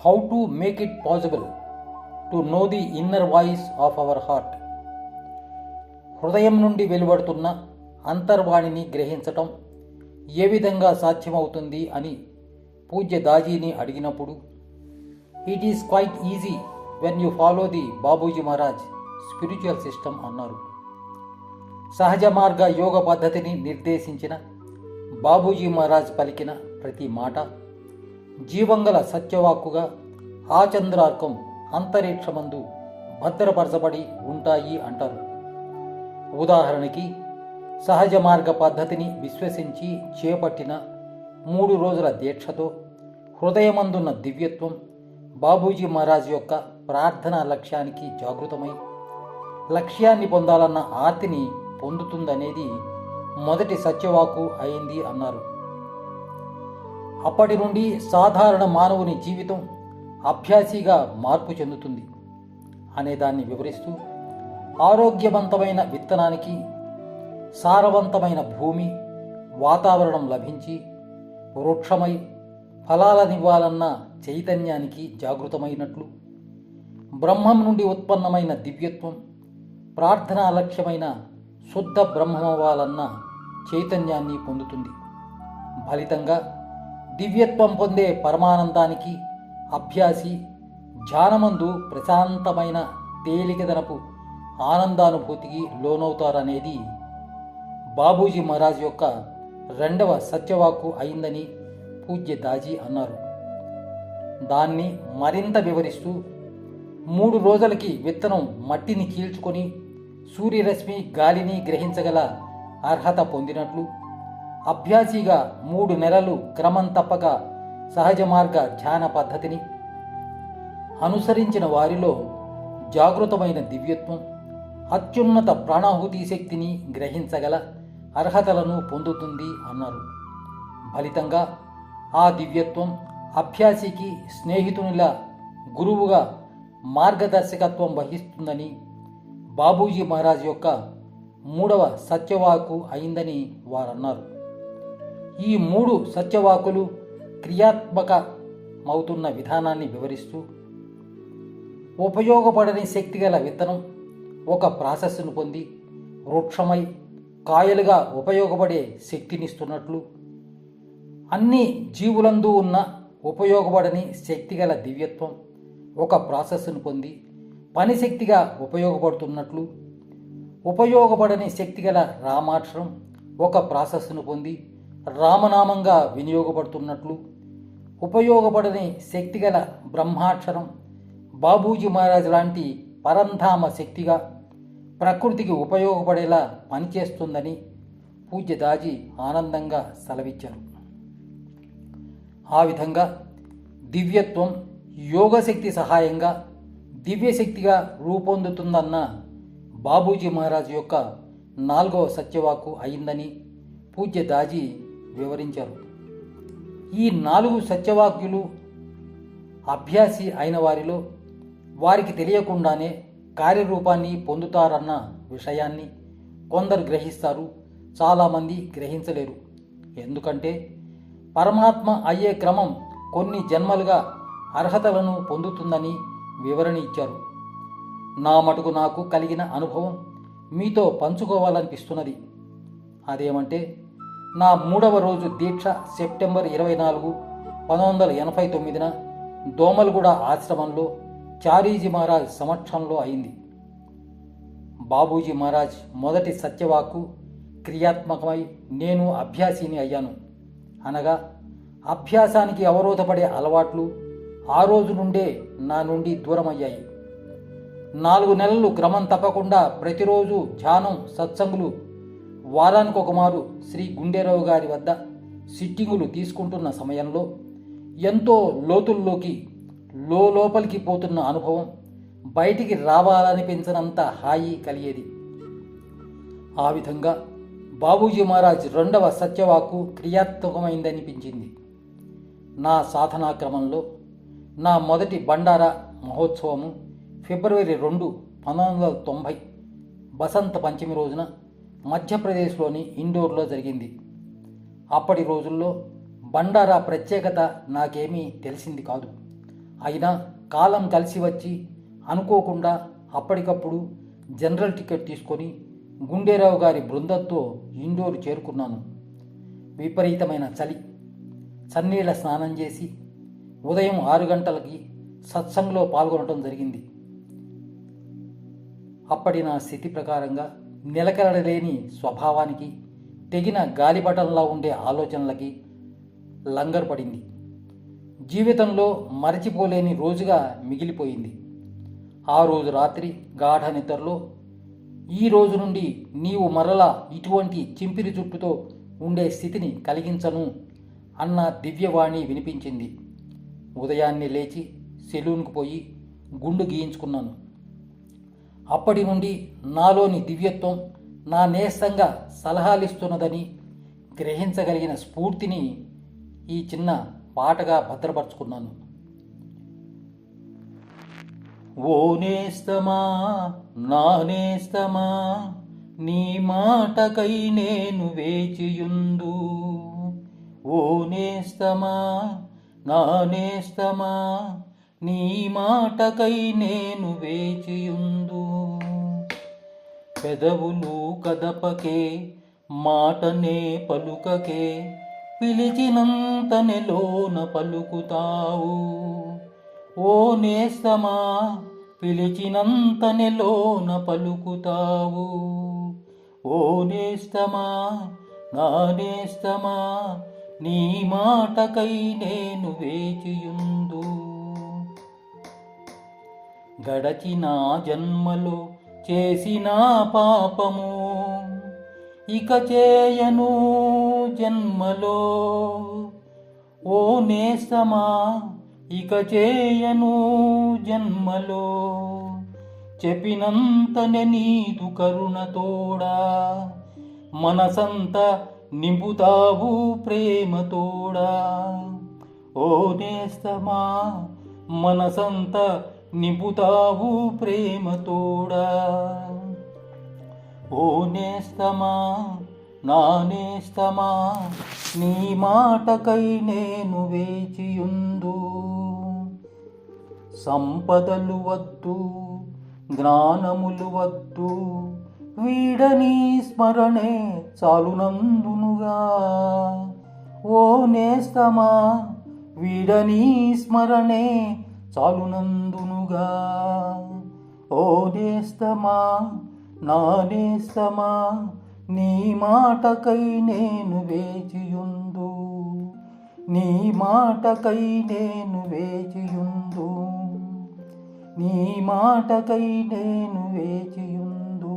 How to make it possible to know the inner voice of our heart హృదయం నుండి వెలువడుతున్న అంతర్వాణిని గ్రహించటం ఏ విధంగా సాధ్యమవుతుంది అని పూజ్య దాజీని అడిగినప్పుడు it is quite easy when you follow the Babuji Maharaj spiritual system అన్నారు. సహజ మార్గ యోగ పద్ధతిని నిర్దేశించిన బాబూజీ మహారాజ్ పలికిన ప్రతి మాట జీవంగల సత్యవాక్కుగా ఆచంద్రార్కం అంతరిక్షమందు భద్రపరచబడి ఉంటాయి అంటారు. ఉదాహరణకి సహజ మార్గ పద్ధతిని విశ్వసించి చేపట్టిన మూడు రోజుల దీక్షతో హృదయమందున్న దివ్యత్వం బాబూజీ మహారాజ్ యొక్క ప్రార్థనా లక్ష్యానికి జాగృతమై లక్ష్యాన్ని పొందాలన్న ఆర్తిని పొందుతుందనేది మొదటి సత్యవాకు అయింది అన్నారు. అప్పటి నుండి సాధారణ మానవుని జీవితం అభ్యాసిగా మార్పు చెందుతుంది అనేదాన్ని వివరిస్తూ ఆరోగ్యవంతమైన విత్తనానికి సారవంతమైన భూమి వాతావరణం లభించి వృక్షమై ఫలాలనివ్వాలన్న చైతన్యానికి జాగృతమైనట్లు బ్రహ్మం నుండి ఉత్పన్నమైన దివ్యత్వం ప్రార్థనా లక్ష్యమైన శుద్ధ బ్రహ్మమవ్వాలన్న చైతన్యాన్ని పొందుతుంది. ఫలితంగా దివ్యత్వం పొందే పరమానందానికి అభ్యాసి ధ్యానమందు ప్రశాంతమైన తేలికదనపు ఆనందానుభూతికి లోనవుతారనేది బాబూజీ మహారాజ్ యొక్క రెండవ సత్యవాక్కు అయిందని పూజ్య దాజీ అన్నారు. దాన్ని మరింత వివరిస్తూ మూడు రోజులకి విత్తనం మట్టిని చీల్చుకొని సూర్యరశ్మి గాలిని గ్రహించగల అర్హత పొందినట్లు అభ్యాసిగా మూడు నెలలు క్రమం తప్పక సహజ మార్గ ధ్యాన పద్ధతిని అనుసరించిన వారిలో జాగృతమైన దివ్యత్వం అత్యున్నత ప్రాణాహుతి శక్తిని గ్రహించగల అర్హతలను పొందుతుంది అన్నారు. ఫలితంగా ఆ దివ్యత్వం అభ్యాసికి స్నేహితునిలా గురువుగా మార్గదర్శకత్వం వహిస్తుందని బాబూజీ మహారాజ్ యొక్క మూడవ సత్యవాకు అయిందని వారన్నారు. ఈ మూడు సత్యవాకులు క్రియాత్మకమవుతున్న విధానాన్ని వివరిస్తూ ఉపయోగపడని శక్తిగల విత్తనం ఒక ప్రాసెస్ను పొంది వృక్షమై కాయలుగా ఉపయోగపడే శక్తినిస్తున్నట్లు అన్ని జీవులందు ఉన్న ఉపయోగపడని శక్తిగల దివ్యత్వం ఒక ప్రాసెస్ను పొంది పని శక్తిగా ఉపయోగపడుతున్నట్లు ఉపయోగపడని శక్తిగల రామాక్షరం ఒక ప్రాసెస్ను పొంది రామనామంగా వినియోగపడుతున్నట్లు ఉపయోగపడని శక్తిగల బ్రహ్మాక్షరం బాబూజీ మహారాజ్ లాంటి పరంధామ శక్తిగా ప్రకృతికి ఉపయోగపడేలా పనిచేస్తుందని పూజ్య దాజీ ఆనందంగా సెలవిచ్చారు. ఆ విధంగా దివ్యత్వం యోగశక్తి సహాయంగా దివ్యశక్తిగా రూపొందుతుందన్న బాబూజీ మహారాజ్ యొక్క నాలుగవ సత్యవాకు అయిందని పూజ్య దాజీ వివరించారు. ఈ నాలుగు సత్యవాక్యులు అభ్యాసి అయిన వారిలో వారికి తెలియకుండానే కార్యరూపాన్ని పొందుతారన్న విషయాన్ని కొందరు గ్రహిస్తారు చాలామంది గ్రహించలేరు. ఎందుకంటే పరమాత్మ అయ్యే క్రమం కొన్ని జన్మలుగా అర్హతలను పొందుతుందని వివరణ ఇచ్చారు. నా మటుకు నాకు కలిగిన అనుభవం మీతో పంచుకోవాలనిపిస్తున్నది. అదేమంటే నా మూడవ రోజు దీక్ష సెప్టెంబర్ ఇరవై నాలుగు పంతొమ్మిది వందల ఎనభై తొమ్మిదిన దోమలగూడ ఆశ్రమంలో చారీజీ మహారాజ్ సమక్షంలో అయింది. బాబూజీ మహారాజ్ మొదటి సత్యవాక్కు క్రియాత్మకమై నేను అభ్యాసిని అయ్యాను. అనగా అభ్యాసానికి అవరోధపడే అలవాట్లు ఆ రోజు నుండే నా నుండి దూరమయ్యాయి. నాలుగు నెలలు క్రమం తప్పకుండా ప్రతిరోజు ధ్యానం సత్సంగులు వారానికి ఒకమారు శ్రీ గుండెరావు గారి వద్ద సిట్టింగులు తీసుకుంటున్న సమయంలో ఎంతో లోతుల్లోకి లో లోపలికి పోతున్న అనుభవం బయటికి రావాలనిపించనంత హాయి కలిగేది. ఆ విధంగా బాబూజీ మహారాజ్ రెండవ సత్యవాకు క్రియాత్మకమైందనిపించింది. నా సాధనా క్రమంలో నా మొదటి బండారా మహోత్సవము ఫిబ్రవరి రెండు పంతొమ్మిది వందల తొంభై బసంత పంచమి రోజున మధ్యప్రదేశ్లోని ఇండోర్లో జరిగింది. అప్పటి రోజుల్లో బండారా ప్రత్యేకత నాకేమీ తెలిసింది కాదు. అయినా కాలం కలిసి వచ్చి అనుకోకుండా అప్పటికప్పుడు జనరల్ టికెట్ తీసుకొని గుండేరావు గారి బృందంతో ఇండోర్ చేరుకున్నాను. విపరీతమైన చలి. చన్నీళ్ళ స్నానం చేసి ఉదయం ఆరు గంటలకి సత్సంగంలో పాల్గొనడం జరిగింది. అప్పటి నా స్థితి ప్రకారంగా నిలకడలేని స్వభావానికి తెగిన గాలిపటంలా ఉండే ఆలోచనలకి లంగరు పడింది. జీవితంలో మరచిపోలేని రోజుగా మిగిలిపోయింది. ఆ రోజు రాత్రి గాఢ నిద్రలో ఈ రోజు నుండి నీవు మరలా ఇటువంటి చింపిరి జుట్టుతో ఉండే స్థితిని కలిగించను అన్న దివ్యవాణి వినిపించింది. ఉదయాన్నే లేచి సెలూన్కు పోయి గుండు గీయించుకున్నాను. అప్పటి నుండి నాలోని దివ్యత్వం నా నేస్తంగా సలహాలిస్తున్నదని గ్రహించగలిగిన స్ఫూర్తిని ఈ చిన్న పాటగా భద్రపరుచుకున్నాను. ఓ నేస్తమా నా నేస్తమా నీ మాటకై నేను వేచియుందు ఓ నేస్తమా నా నేస్తమా నీ మాటకై నేను వేచియుందు. పెదవులు కదపకే మాటనే పలుకకే పిలిచినంతనే లోన పలుకుతావు. ఓ నేస్తమా పిలిచినంతనే లోన పలుకుతావు. ఓ నేస్తమా నా నేస్తమా నీ మాటకై నేను వేచియుందు. గడచిన జన్మలో చేసిన పాపము. ఇక చేయను జన్మలో. ఓ నేస్తమా ఇక చేయను జన్మలో. చెప్పినంతనే నీదు కరుణతోడా మనసంత నింపుతావు ప్రేమతోడా ఓ నేస్తమా మనసంత నింపుతావు ప్రేమతోడా ఓ నేస్తమా నా నేస్తమా నీ మాటకై నేను వేచియుందు సంపదలు వద్దు జ్ఞానములు వద్దు వీడని స్మరణే చాలునందునుగా. ఓ నేస్తమా వీడని స్మరణే చాలునందునుగా. ఓ నేస్తమా నా నేస్తమా నీ మాటకై నేను వేచియుందు నీ మాటకై నేను వేచియుందు నీ మాటకై నేను వేచియుందు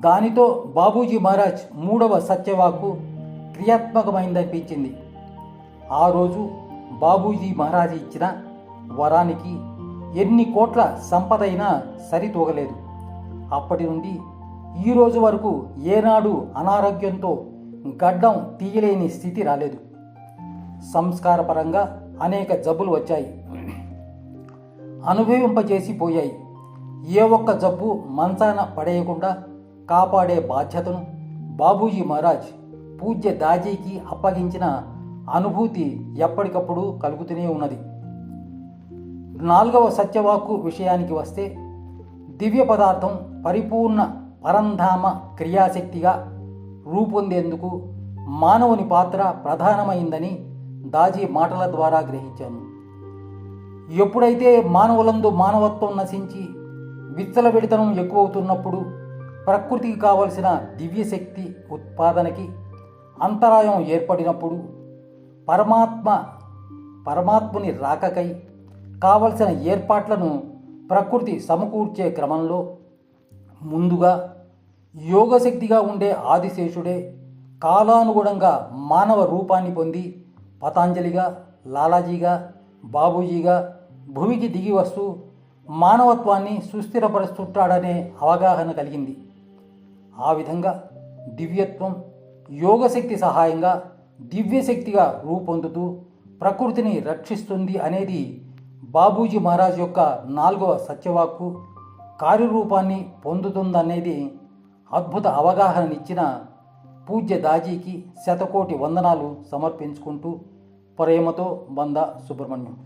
దానితో బాబూజీ మహారాజ్ మూడవ సత్యవాకు క్రియాత్మకమైందనిపించింది. ఆ రోజు బాబూజీ మహారాజ్ ఇచ్చిన వరానికి ఎన్ని కోట్ల సంపదైనా సరితూగలేదు. అప్పటి నుండి ఈ రోజు వరకు ఏనాడు అనారోగ్యంతో గడ్డం తీయలేని స్థితి రాలేదు. సంస్కారపరంగా అనేక జబ్బులు వచ్చాయి. అనుభవింపజేసి పోయాయి. ఏ ఒక్క జబ్బు మంచాన పడేయకుండా కాపాడే బాధ్యతను బాబూజీ మహారాజ్ పూజ్య దాజీకి అప్పగించిన అనుభూతి ఎప్పటికప్పుడు కలుగుతూనే ఉన్నది. నాలుగవ సత్యవాక్కు విషయానికి వస్తే దివ్య పదార్థం పరిపూర్ణ పరంధామ క్రియాశక్తిగా రూపొందేందుకు మానవుని పాత్ర ప్రధానమైందని దాజీ మాటల ద్వారా గ్రహించాను. ఎప్పుడైతే మానవులందు మానవత్వం నశించి విత్తలవిడితనం ఎక్కువవుతున్నప్పుడు ప్రకృతికి కావలసిన దివ్యశక్తి ఉత్పాదనకి అంతరాయం ఏర్పడినప్పుడు పరమాత్మ పరమాత్ముని రాకకై కావలసిన ఏర్పాట్లను ప్రకృతి సమకూర్చే క్రమంలో ముందుగా యోగశక్తిగా ఉండే ఆదిశేషుడే కాలానుగుణంగా మానవ రూపాన్ని పొంది పతాంజలిగా లాలాజీగా బాబూజీగా భూమికి దిగి వస్తూ మానవత్వాన్ని సుస్థిరపరుస్తుంటాడనే అవగాహన కలిగింది. ఆ విధంగా దివ్యత్వం యోగశక్తి సహాయంగా దివ్యశక్తిగా రూపొందుతూ ప్రకృతిని రక్షిస్తుంది అనేది బాబూజీ మహారాజ్ యొక్క నాలుగవ సత్యవాక్కు కార్యరూపాన్ని పొందుతుందనేది అద్భుత అవగాహననిచ్చిన పూజ్య దాజీకి శతకోటి వందనాలు సమర్పించుకుంటూ ప్రేమతో బంద సుబ్రహ్మణ్యం.